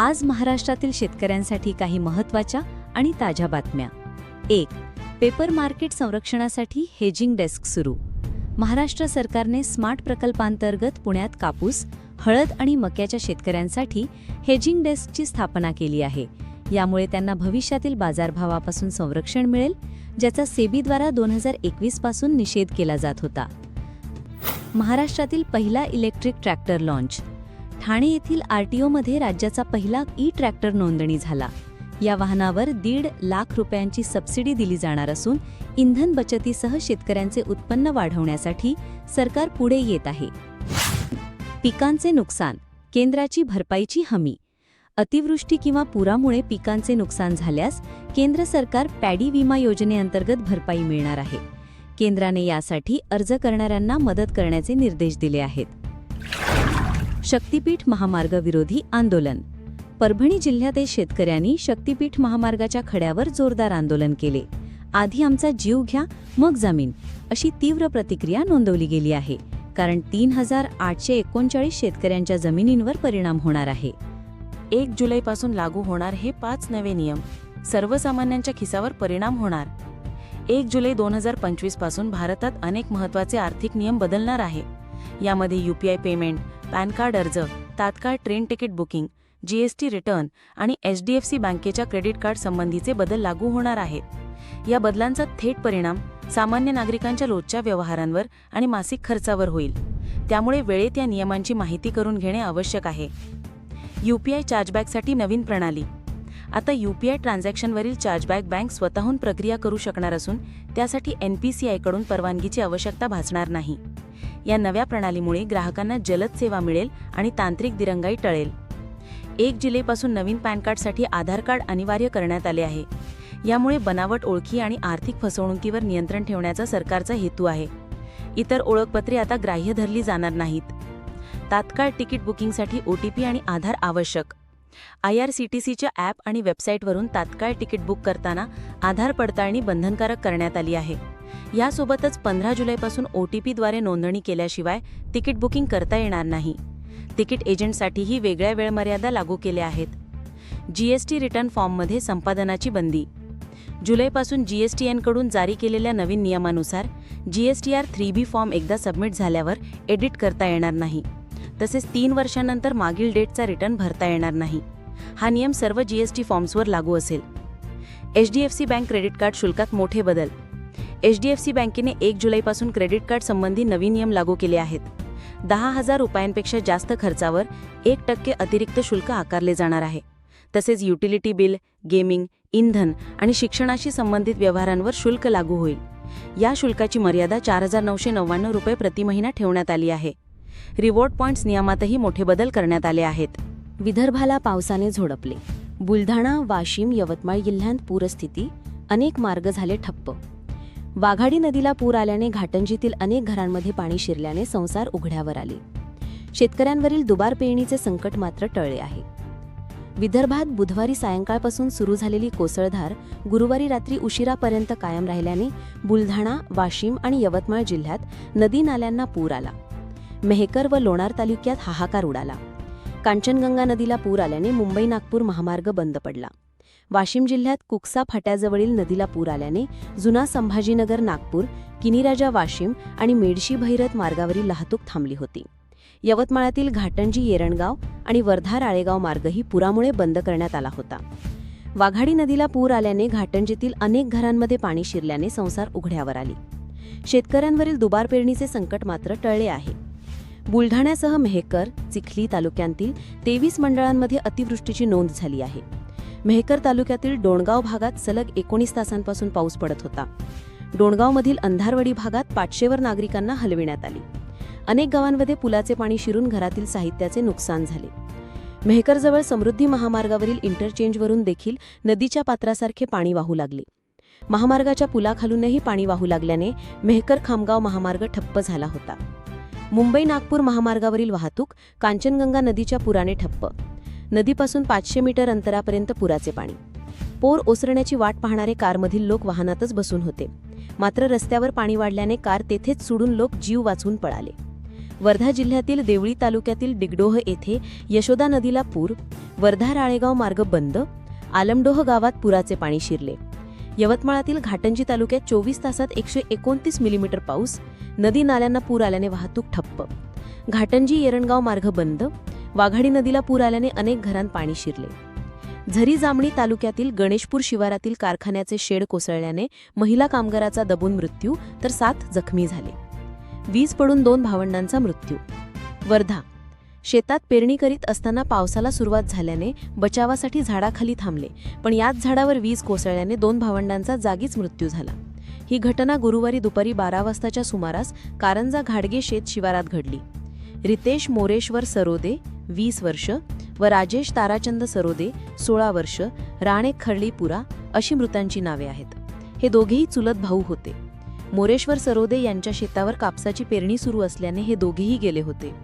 आज महाराष्ट्रातील शेतकऱ्यांसाठी काही महत्त्वाच्या आणि ताज्या बातम्या. एक पेपर मार्केट संरक्षणासाठी हेजिंग डेस्क सुरू. महाराष्ट्र सरकारने स्मार्ट प्रकल्पांतर्गत पुण्यात कापूस हळद आणि मक्याच्या शेतकऱ्यांसाठी हेजिंग डेस्कची स्थापना केली आहे. यामुळे त्यांना भविष्यातील बाजारभावापासून संरक्षण मिळेल ज्याचा सेबीद्वारा दोन हजार एकवीसपासून निषेध केला जात होता. महाराष्ट्रातील पहिला इलेक्ट्रिक ट्रॅक्टर लॉन्च ठाणे येथील आरटीओमध्ये राज्याचा पहिला ई ट्रॅक्टर नोंदणी झाला. या वाहनावर दीड लाख रुपयांची सबसिडी दिली जाणार असून इंधन बचतीसह शेतकऱ्यांचे उत्पन्न वाढवण्यासाठी सरकार पुढे येत आहे. पिकांचे नुकसान केंद्राची भरपाईची हमी. अतिवृष्टी किंवा पुरामुळे पिकांचे नुकसान झाल्यास केंद्र सरकार पॅडी विमा योजनेअंतर्गत भरपाई मिळणार आहे. केंद्राने यासाठी अर्ज करणाऱ्यांना मदत करण्याचे निर्देश दिले आहेत. शक्तीपीठ महामार्ग विरोधी आंदोलन. परभणी जिल्ह्यातील शेतकऱ्यांनी शक्तीपीठ महामार्गाच्या खड्यावर जोरदार आंदोलन केले. आधी आमचा जीव घ्या मग जमीन अशी तीव्र प्रतिक्रिया नोंदवली गेली आहे. कारण तीन हजार आठशे एकोणचाळीस शेतकऱ्यांच्या जमिनींवर परिणाम होणार आहे. एक जुलैपासून लागू होणार हे पाच नवे नियम सर्वसामान्यांच्या खिसावर परिणाम होणार. एक जुलै दोन हजार पंचवीसपासून भारतात अनेक महत्त्वाचे आर्थिक नियम बदलणार आहे. यामध्ये यूपीआय पेमेंट पॅन कार्ड अर्ज तात्काळ train ticket booking GST return आणि एचडीएफसी बँकेच्या क्रेडिट कार्ड संबंधीचे बदल लागू होणार आहेत. या बदलांचा थेट परिणाम सामान्य नागरिकांच्या रोजच्या व्यवहारांवर आणि मासिक खर्चावर होईल. त्यामुळे वेळेत या नियमांची माहिती करून घेणे आवश्यक आहे. यूपीआय चार्जबॅकसाठी नवीन प्रणाली. आता यूपीआय ट्रान्झॅक्शनवरील चार्जबॅक बँक स्वतःहून प्रक्रिया करू शकणार असून त्यासाठी एनपीसीआयकडून परवानगीची आवश्यकता भासणार नाही. या नव्या प्रणालीमुळे ग्राहकांना जलद सेवा मिळेल आणि तांत्रिक दिरंगाई टळेल. एक जुलैपासून नवीन पॅन कार्डसाठी आधार कार्ड अनिवार्य करण्यात आले आहे. यामुळे बनावट ओळखी आणि आर्थिक फसवणुकीवर नियंत्रण ठेवण्याचा सरकारचा हेतू आहे. इतर ओळखपत्रे आता ग्राह्य धरली जाणार नाहीत. तात्काळ तिकीट बुकिंगसाठी ओ टी पी आणि आधार आवश्यक. आय आर सी टी सीच्या ॲप आणि वेबसाईटवरून तात्काळ तिकीट बुक करताना आधार पडताळणी बंधनकारक करण्यात आली आहे. यासोबतच पंधरा जुलैपासून ओ टी पीद्वारे नोंदणी केल्याशिवाय तिकीट बुकिंग करता येणार नाही. तिकीट एजंटसाठीही वेगळ्या वेळमर्यादा लागू केल्या आहेत. जीएसटी रिटर्न फॉर्ममध्ये संपादनाची बंदी. जुलैपासून जीएसटीएनकडून जारी केलेल्या नवीन नियमानुसार जीएसटीआर थ्री बी फॉर्म एकदा सबमिट झाल्यावर एडिट करता येणार नाही. तसेच तीन वर्षांनंतर मागील डेटचा रिटर्न भरता येणार नाही. हा नियम सर्व जीएसटी फॉर्म्सवर लागू असेल. H D F C bank credit card शुल्कात मोठे बदल. एचडीएफसी बँकेने एक जुलैपासून क्रेडिट कार्ड संबंधी नवीन नियम लागू केले आहेत. दहा हजार रुपयांपेक्षा जास्त खर्चावर एक टक्के अतिरिक्त शुल्क आकारले जाणार आहे. तसेच युटिलिटी बिल गेमिंग इंधन आणि शिक्षणाशी संबंधित व्यवहारांवर शुल्क लागू होईल. या शुल्काची मर्यादा चार हजार नऊशे नव्याण्णव रुपये प्रति महिना ठेवण्यात आली आहे. रिवॉर्ड पॉइंट्स नियमातही मोठे बदल करण्यात आले आहेत. विदर्भाला पावसाने झोडपले. बुलढाणा वाशिम यवतमाळ जिल्ह्यांत पूरस्थिती अनेक मार्ग झाले ठप्प. वाघाडी नदीला पूर आल्याने घाटंजीतील अनेक घरांमध्ये पाणी शिरल्याने संसार उघड्यावर आले. शेतकऱ्यांवरील दुबार पेरणीचे संकट मात्र टळले आहे. विदर्भात बुधवारी सायंकाळपासून सुरू झालेली कोसळधार गुरुवारी रात्री उशिरापर्यंत कायम राहिल्याने बुलढाणा वाशिम आणि यवतमाळ जिल्ह्यात नदी नाल्यांना पूर आला. मेहकर व लोणार तालुक्यात हाहाकार उडाला. कांचनगंगा नदीला पूर आल्याने मुंबई नागपूर महामार्ग बंद पडला. वाशिम जिल्ह्यात कुकसा फाट्याजवळील नदीला पूर आल्याने जुना संभाजीनगर नागपूर किनीराजा वाशिम आणि मेडशी भैरत मार्गावरील वाहतूक थांबली होती. यवतमाळातील घाटंजी येरणगाव आणि वर्धा राळेगाव मार्गही पुरामुळे बंद करण्यात आला होता. वाघाडी नदीला पूर आल्याने घाटंजीतील अनेक घरांमध्ये पाणी शिरल्याने संसार उघड्यावर आले. शेतकऱ्यांवरील दुबार पेरणीचे संकट मात्र टळले आहे. बुलढाण्यासह मेहकर चिखली तालुक्यांतील तेवीस मंडळांमध्ये अतिवृष्टीची नोंद झाली आहे. मेहकर तालुक्यातील डोणगाव भागात सलग एकोणीस तासांपासून पाऊस पडत होता. डोणगावमधील अंधारवडी भागात पाचशेवर नागरिकांना हलविण्यात आली. अनेक गावांमध्ये पुलाचे पाणी शिरून घरातील साहित्याचे नुकसान झाले. मेहकरजवळ समृद्धी महामार्गावरील इंटरचेंजवरून देखील नदीच्या पात्रासारखे पाणी वाहू लागले. महामार्गाच्या पुलाखालूनही पाणी वाहू लागल्याने मेहकर खामगाव महामार्ग ठप्प झाला होता. मुंबई नागपूर महामार्गावरील वाहतूक कांचनगंगा नदीच्या पुराने ठप्प. नदीपासून पाचशे मीटर अंतरापर्यंत पुराचे पाणी. पोर ओसरण्याची वाट पाहणारे कारमधील लोक वाहनातच बसून होते. मात्र रस्त्यावर पाणी वाढल्याने कार तेथेच सोडून लोक जीव वाचवून पळाले. वर्धा जिल्ह्यातील देवळी तालुक्यातील डिगडोह येथे यशोदा नदीला पूर वर्धा राळेगाव मार्ग बंद आलमडोह गावात पुराचे पाणी शिरले. यवतमाळातील घाटंजी तालुक्यात चोवीस तासात एकशे एकोणतीस मिलीमीटर पाऊस नदी नाल्यांना पूर आल्याने वाहतूक ठप्प. घाटंजी येरणगाव मार्ग बंद वाघाडी नदीला पूर आल्याने अनेक घरांत पाणी शिरले. झरी जामणी तालुक्यातील गणेशपूर शिवारातील कारखान्याचे शेड कोसळल्याने महिला कामगाराचा दबून मृत्यू तर सात जखमी झाले. वीज पडून दोन भावंडांचा मृत्यू. वर्धा. शेतात पेरणी करीत असताना पावसाला सुरुवात झाल्याने बचावासाठी झाडाखाली थांबले पण याच झाडावर वीज कोसळल्याने दोन भावंडांचा जागीच मृत्यू झाला. ही घटना गुरुवारी दुपारी बारा वाजताच्या सुमारास कारंजा घाडगे शेत शिवारात घडली. रितेश मोरेश्वर सरोदे वीस वर्ष व राजेश ताराचंद सरोदे सोळा वर्ष राणे खर्लीपुरा अशी मृतांची नावे आहेत. हे दोघेही चुलत भाऊ होते. मोरेश्वर सरोदे यांच्या शेतावर कापसाची पेरणी सुरू असल्याने हे दोघेही गेले होते.